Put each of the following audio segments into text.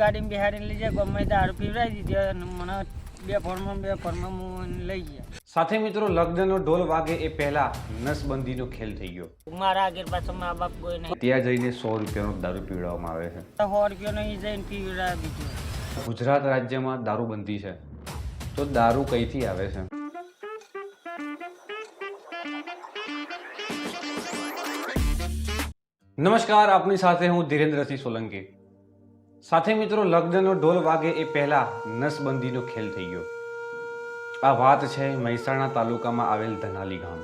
ગાડીમાં બિહારીને લઈ જાય ગમે દારૂ પીવડાવી દીધી અને મને બે ફોર્મમાં બે ફોર્મમાં હું લઈ ગયા. સાથે મિત્રો લગ્નનો ઢોલ વાગે એ પહેલા નસબંધીનો ખેલ થઈ ગયો. મારા આગળ પાછળ મા બાપ કોઈ નહીં. ત્યાં જઈને સો રૂપિયાનો દારૂ પીવડાવવામાં આવે છે. સો રૂપિયાનો એ જઈને પીવડાવી દીધું. ગુજરાત રાજ્યમાં દારૂબંધી છે. તો દારૂ કઈથી આવે છે? નમસ્કાર આપની સાથે હું ધીરેન્દ્રસિંહ સોલંકી. સાથે મિત્રો, લગ્નનો ઢોલ વાગે એ પહેલા નસબંધીનો ખેલ થઈ ગયો. આ વાત છે મહેસાણા તાલુકામાં આવેલ ધનાલી ગામ.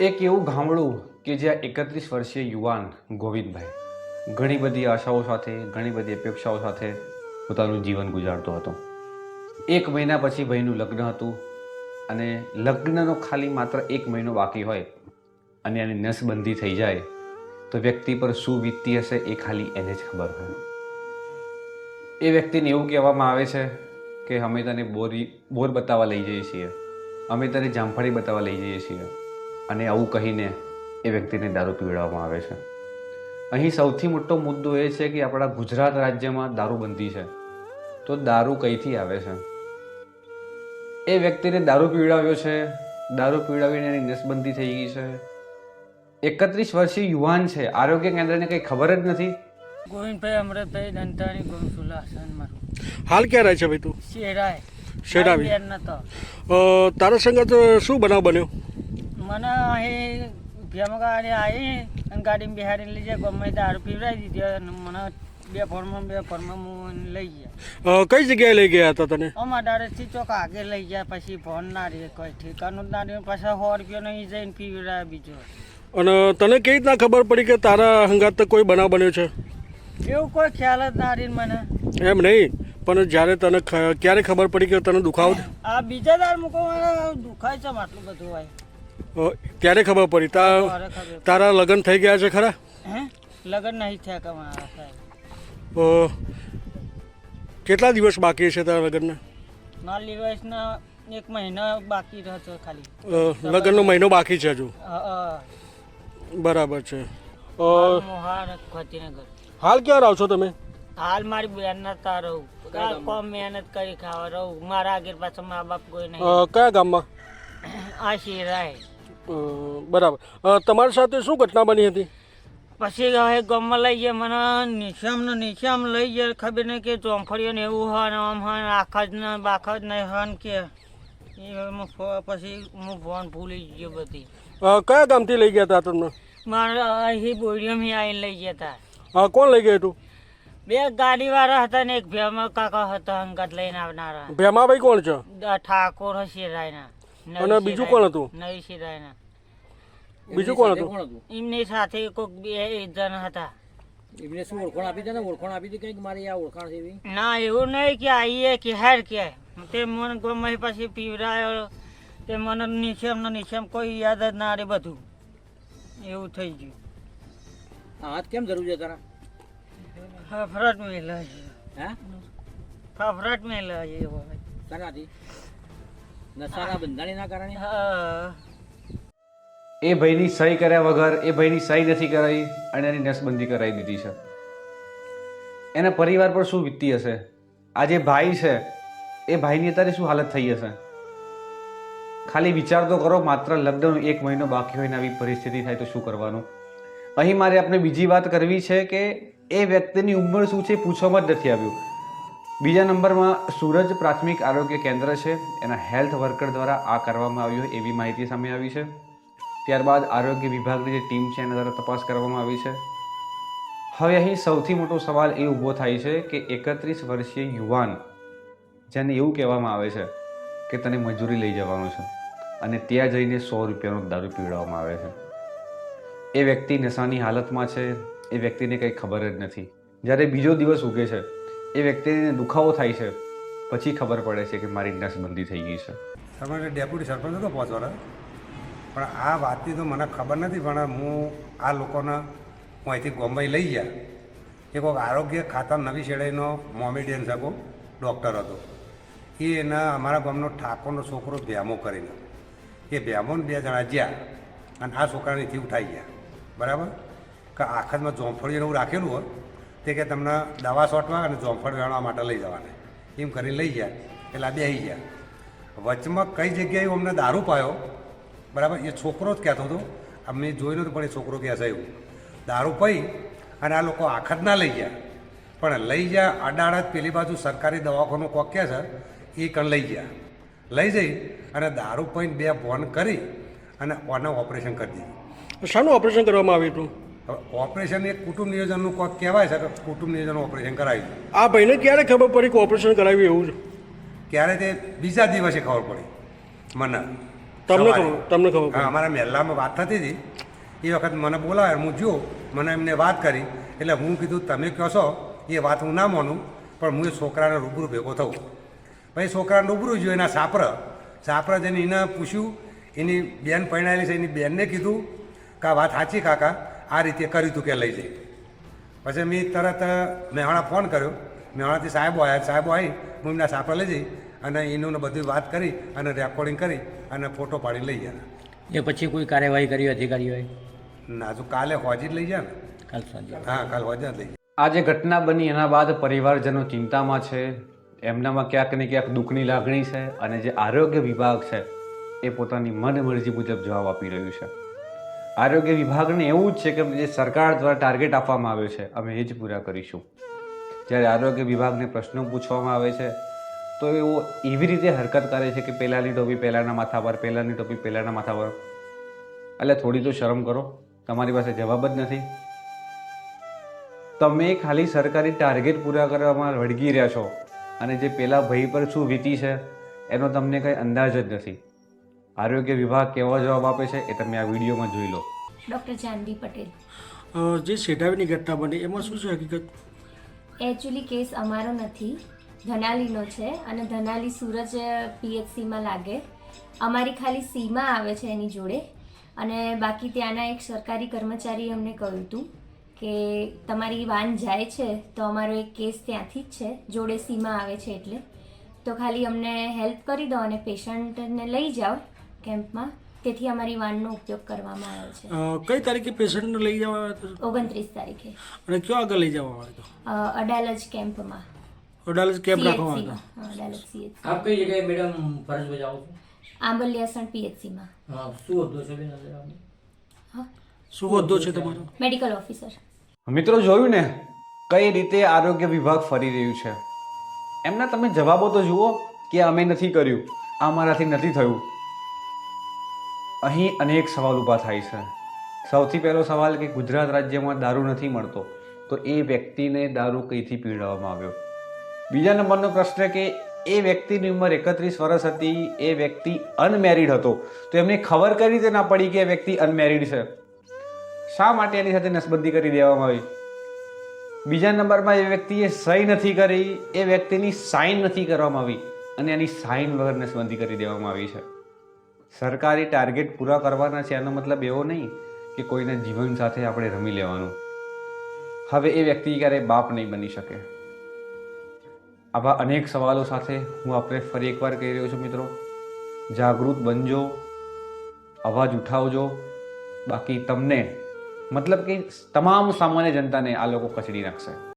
એક એવું ગામડું કે જ્યાં એકત્રીસ વર્ષીય યુવાન ગોવિંદભાઈ ઘણી બધી આશાઓ સાથે, ઘણી બધી અપેક્ષાઓ સાથે પોતાનું જીવન ગુજારતો હતો. એક મહિના પછી ભાઈનું લગ્ન હતું અને લગ્નનો ખાલી માત્ર એક મહિનો બાકી હોય અને એની નસબંધી થઈ જાય તો વ્યક્તિ પર શું વીતતી હશે એ ખાલી એને જ ખબર હોય. એ વ્યક્તિને એવું કહેવામાં આવે છે કે અમે તને બોરી બોર બતાવવા લઈ જઈએ છીએ. અમે તને જામફળી બતાવવા લઈ જઈએ છીએ. અને આવું કહીને એ વ્યક્તિને દારૂ પીવડાવવામાં આવે છે. અહીં સૌથી મોટો મુદ્દો એ છે કે આપણા ગુજરાત રાજ્યમાં દારૂબંધી છે. તો દારૂ કઈથી આવે છે? એ વ્યક્તિને દારૂ પીવડાવ્યો છે. દારૂ પીવડાવીને એની નસબંધી થઈ ગઈ છે. એકત્રીસ વર્ષીય યુવાન છે. આરોગ્ય કેન્દ્રને કંઈ ખબર જ નથી? ગોવિંદભાઈ અમૃતભાઈ દંતાણી ગોમસુલા હસન મારું. હાલ ક્યાં રહે છે ભાઈ તું? શેરાય શેરાવી. તારા સંગત શું બનાવ બન્યો? મને અહીં ભેમગાડી આવી અને ગાડી બિહારીને લઈ જાય ગમે તે દારૂ પીવડાવી દીધી અને મને બે ફોર્મમાં બે ફોર્મમાં હું લઈ ગયા. કઈ જગ્યાએ લઈ ગયા હતા તને? અમારા દાડેથી ચોક આગળ લઈ ગયા પછી ફોન ના રહે કોઈ ઠેકાનું જ ના રહે પાછા સો રૂપિયાનો જઈને પીવડાવે બીજો. અને તને કેવી રીતના ખબર પડી કે તારા હંગાત કોઈ બનાવ બન્યો છે? એવું કોઈ ખ્યાલ જ ના રહી મને. એમ નહીં પણ જ્યારે તને ક્યારે ખબર પડી કે તને દુખાવો આ બીજા દાર મૂકો દુખાય છે આટલું બધું હોય. ત્યારે ખબર પડી? તારા લગ્ન થઈ ગયા છે ખરા? લગ્ન નહીં થયા કે મારા સાહેબ. કેટલા દિવસ બાકી છે તારા લગ્નના? મારી વર્ષના એક મહિના બાકી રહ્યો ખાલી. લગ્નનો મહિનો બાકી છે હજુ? હા. બરાબર છે. હાલ ક્યાં રહો છો તમે? હાલ મારી બેન નતા રહું. કોમ મહેનત કરી ખાવા રહું. મારા આગળ પાછળ મા બાપ કોઈ નહીં. કયા ગામમાં? આ શિરાય. બરાબર. તમારી સાથે શું ઘટના બની હતી? પછી હવે ગામમાં લઈ ગયા. મને નિશામ ને નિશામ લઈ ગયા. ખબર નહીં કે ચોંફળીઓ ને એવું હોય ને આમ હોય ને આખા જ ને બાખા જ નહીં હોય ને કે. પછી હું ફોન ભૂલી ગયો બધી. કયા ગામથી લઈ ગયા હતા તમને? મારે અહીં બોરિયમથી આવીને લઈ ગયા હતા અ, કોણ લઈ ગયું હતું બે ગાડીવાળા હતા ને એક ભેમા કાકા હતા અંગત લઈને આવનારા. ભેમાભાઈ કોણ છે? ઠાકોર શિરાયના અને બીજું કોણ હતું? નવી શિરાયના બીજું કોણ હતું? એમની સાથે કોઈક બે જણ હતા. એમને શું ઓળખાણ આપી દે ને? ઓળખાણ આપી દે કંઈક મારી આ ઓળખાણ છે ના એવું નહીં કે આઈએ કે હાર કે. તે મને ગમે પછી પીવડાયો તે મને નિશેમ ને નિશેમ કોઈ યાદ જ ના રે બધું. એવું થઈ ગયું. આ હાથ કેમ જરૂર છે તારા? ફફરાટ મેલા છે. હે? ફફરાટ મેલા છે એવો નસારા નશાના બંધાણીના કારણે? હા. એ ભાઈની સહી કર્યા વગર એ ભાઈની સહી નથી કરાવી અને એની નસબંધી કરાવી દીધી છે. એના પરિવાર પર શું વીતતી હશે? આ જે ભાઈ છે એ ભાઈની અત્યારે શું હાલત થઈ હશે? ખાલી વિચાર તો કરો, માત્ર લગ્નનો એક મહિનો બાકી હોય ને આવી પરિસ્થિતિ થાય તો શું કરવાનું? અહીં મારે આપણે બીજી વાત કરવી છે કે એ વ્યક્તિની ઉંમર શું છે પૂછવામાં જ નથી આવ્યું. બીજા નંબરમાં, સૂરજ પ્રાથમિક આરોગ્ય કેન્દ્ર છે. એના હેલ્થ વર્કર દ્વારા આ કરવામાં આવ્યું એવી માહિતી સામે આવી છે. ત્યારબાદ આરોગ્ય વિભાગની જે ટીમ છે એના દ્વારા તપાસ કરવામાં આવી છે. હવે અહીં સૌથી મોટો સવાલ એ ઊભો થાય છે કે એકત્રીસ વર્ષીય યુવાન, જેને એવું કહેવામાં આવે છે કે તને મજૂરી લઈ જવાનું છે અને ત્યાં જઈને સો રૂપિયાનો દારૂ પીવડાવવામાં આવે છે. એ વ્યક્તિ નશાની હાલતમાં છે, એ વ્યક્તિને કંઈ ખબર જ નથી. જ્યારે બીજો દિવસ ઉગે છે, એ વ્યક્તિને દુખાવો થાય છે, પછી ખબર પડે છે કે મારી નસબંધી થઈ ગઈ છે. સરપંચ ડેપ્યુટી સરપંચ હતો પહોંચવાના. પણ આ વાતની તો મને ખબર નથી, પણ હું આ લોકોને હું અહીંથી બોમ્બઈ લઈ ગયા. એ કોઈક આરોગ્ય ખાતા નવી શેડાઈનો મોમેડિયન છે ડૉક્ટર હતો. એ એના અમારા ગામનો ઠાકોરનો છોકરો ભ્યામો કરીને. એ ભ્યામોને બે જણા જ્યાં અને આ છોકરાને થી ઉઠાઈ ગયા. બરાબર? કે આખતમાં જોંફળીને એવું રાખેલું હોય તે કે તમને દવા સોટવા અને જોંફળ વેણવા માટે લઈ જવાના. એમ કરીને લઈ ગયા. એટલે આ બેસી ગયા. વચમાં કઈ જગ્યાએ અમને દારૂ પાયો? બરાબર? એ છોકરો જ કહેતો હતો. અમે જોઈ નહોતું પણ એ છોકરો કહેશે એવું. દારૂ પી અને આ લોકો આખત ના લઈ ગયા. પણ લઈ ગયા અડાડત પેલી બાજુ સરકારી દવાખાનું કોક કહે છે એ કણ લઈ ગયા. લઈ જઈ અને દારૂ પોઈન્ટ બે ફોન કરી અને ઓને ઓપરેશન કરી દીધું. શાનું ઓપરેશન કરવામાં આવ્યું હતું? ઓપરેશન એ કુટુંબ નિયોજનનું કોક કહેવાય છે કે કુટુંબ નિયોજન ઓપરેશન કરાવ્યું આ ભાઈને ક્યારે ખબર પડી કે ઓપરેશન કરાવ્યું એવું ક્યારે તે બીજા દિવસે ખબર પડી. મને તમને તમને ખબર અમારા મહેલામાં વાત થતી હતી. એ વખત મને બોલાવે હું જો મને એમને વાત કરી. એટલે હું કીધું તમે કહો છો એ વાત હું ના માનું પણ હું એ છોકરાને રૂબરૂ ભેગો થઉં. પછી છોકરાને ડૂબરું જોયું એના સાપર. સાપર જઈને એને પૂછ્યું એની બેન પરણાયેલી છે એની બેનને કીધું કે આ વાત સાચી કાકા આ રીતે કર્યું તું કે લઈ જઈ. પછી મેં તરત મેહાણા ફોન કર્યો. મેહણાથી સાહેબો આવ્યા સાહેબો આવી હું એમના સાપર લઈ જઈ અને એનું બધી વાત કરી અને રેકોર્ડિંગ કરી અને ફોટો પાડી લઈ ગયા. એ પછી કોઈ કાર્યવાહી કરી અધિકારીઓએ? ના તો કાલે હોજી જ લઈ ગયા ને. કાલ સાંજે. હા કાલ હોજી જ લઈ આ જે ઘટના બની એના બાદ પરિવારજનો ચિંતામાં છે. એમનામાં ક્યાંક ને ક્યાંક દુઃખની લાગણી છે અને જે આરોગ્ય વિભાગ છે, એ પોતાની મન મરજી મુજબ જવાબ આપી રહ્યું છે. આરોગ્ય વિભાગને એવું જ છે કે જે સરકાર દ્વારા ટાર્ગેટ આપવામાં આવ્યો છે, અમે એ જ પૂરા કરીશું. જ્યારે આરોગ્ય વિભાગને પ્રશ્નો પૂછવામાં આવે છે, તો એવો એવી રીતે હરકત કરે છે કે પહેલાંની ટોપી પહેલાંના માથા પર, પહેલાંની ટોપી પહેલાંના માથા પર. એટલે થોડી તો શરમ કરો, તમારી પાસે જવાબ જ નથી. તમે ખાલી સરકારી ટાર્ગેટ પૂરા કરવામાં વળગી રહ્યા છો. અને જે પેલા ભાઈ પર શું વીતી છે એનો તમને કંઈ અંદાજ જ નથી. આરોગ્ય વિભાગ કેવો જવાબ આપે છે એ તમે આ વિડીયોમાં જોઈ લો. ડૉક્ટર જાનવી પટેલ. જે સેઢાવીની ઘટના બની એમાં શું છે હકીકત? એકચ્યુઅલી કેસ અમારો નથી. ધનાલીનો છે અને ધનાલી સુરજ પીએચસીમાં લાગે. અમારી ખાલી સીમા આવે છે એની જોડે. અને બાકી ત્યાંના એક સરકારી કર્મચારીએ અમને કહ્યું હતું. કે તમારી વાન જાય છે તો અમારો એક કેસ ત્યાંથી જ છે જોડે સીમા આવે છે એટલે. તો ખાલી અમને હેલ્પ કરી દો અને પેશન્ટને લઈ જાઓ કેમ્પમાં. તેથી અમારી વાનનો ઉપયોગ કરવામાં આવે છે. કઈ તારીખે પેશન્ટને લઈ જવા ઓગણત્રીસ તારીખે. અને કયો આગળ લઈ જવા આવે અડાલજ કેમ્પમાં. અડાલજ કેમ્પ રાખવામાં. હા, અડાલજ CHC. આપ કઈ જગ્યાએ મેડમ ફરજ બજાવો છો? આંબલિયાસણ પીએચસીમાં. હા શું હોદ્દો છે બેન હા. શું હોદ્દો છે તમારો? Medical officer. મિત્રો, જોયું ને? કઈ રીતે આરોગ્ય વિભાગ ફરી રહ્યું છે? એમના તમે જવાબો તો જુઓ કે અમે નથી કર્યું આ મારાથી નથી થયું. અહીં અનેક સવાલ ઊભા થાય છે. સૌથી પહેલો સવાલ કે ગુજરાત રાજ્યમાં દારૂ નથી મળતો, તો એ વ્યક્તિને દારૂ કઈથી પીવડાવવામાં આવ્યો? બીજા નંબરનો પ્રશ્ન કે એ વ્યક્તિની ઉંમર એકત્રીસ વર્ષ હતી, એ વ્યક્તિ અનમેરિડ હતો. તો એમને ખબર કઈ રીતે ના પડી કે એ વ્યક્તિ અનમેરિડ છે? શા માટે એની સાથે નસબંધી કરી દેવામાં આવી? બીજા નંબરમાં એ વ્યક્તિએ સહી નથી કરી, એ વ્યક્તિની સાઇન નથી કરવામાં આવી અને એની સાઇન વગર નસબંધી કરી દેવામાં આવી છે. સરકારી ટાર્ગેટ પૂરા કરવાના છે, એનો મતલબ એવો નહીં કે કોઈના જીવન સાથે આપણે રમી લેવાનું. હવે એ વ્યક્તિ ક્યારેય બાપ નહીં બની શકે. આવા અનેક સવાલો સાથે હું આપણે ફરી એકવાર કહી રહ્યો છું મિત્રો. જાગૃત બનજો, અવાજ ઉઠાવજો. બાકી તમને મતલબ કે તમામ સામાન્ય જનતાને આ લોકો કચડી નાખશે.